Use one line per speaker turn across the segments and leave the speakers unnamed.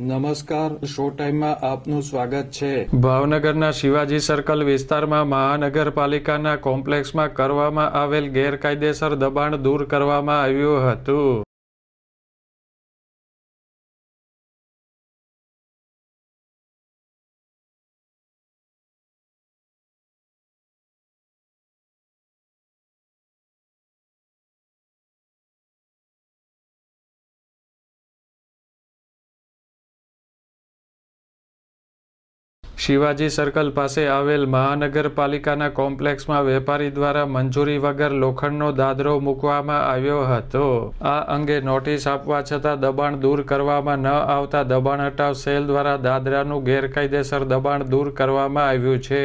નમસ્કાર શો ટાઈમમાં આપનું સ્વાગત છે.
ભાવનગરના શિવાજી સર્કલ વિસ્તારમાં મહાનગરપાલિકાના કોમ્પ્લેક્સમાં કરવામાં આવેલ ગેરકાયદેસર દબાણ દૂર કરવામાં આવ્યું હતું. શિવાજી સર્કલ પાસે આવેલ મહાનગરપાલિકાના કોમ્પ્લેક્સમાં વેપારી દ્વારા મંજૂરી વગર લોખંડનો દાદરો મૂકવામાં આવ્યો હતો. આ અંગે નોટિસ આપવા છતાં દબાણ દૂર કરવામાં ન આવતા દબાણ હટાવ સેલ દ્વારા દાદરાનું ગેરકાયદેસર દબાણ દૂર કરવામાં આવ્યું છે.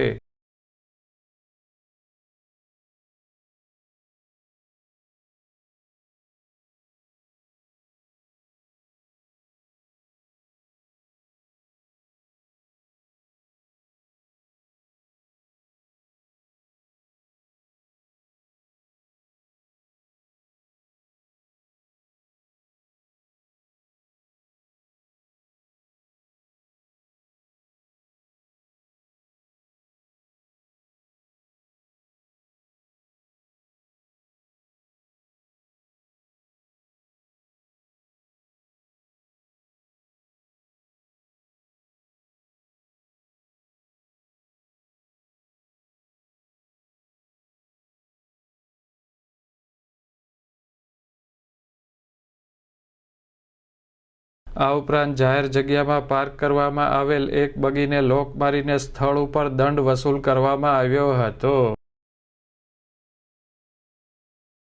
આ ઉપરાંત જાહેર જગ્યામાં પાર્ક કરવામાં આવેલ એક બગીને લોક મારીને સ્થળ ઉપર દંડ વસૂલ કરવામાં આવ્યો હતો.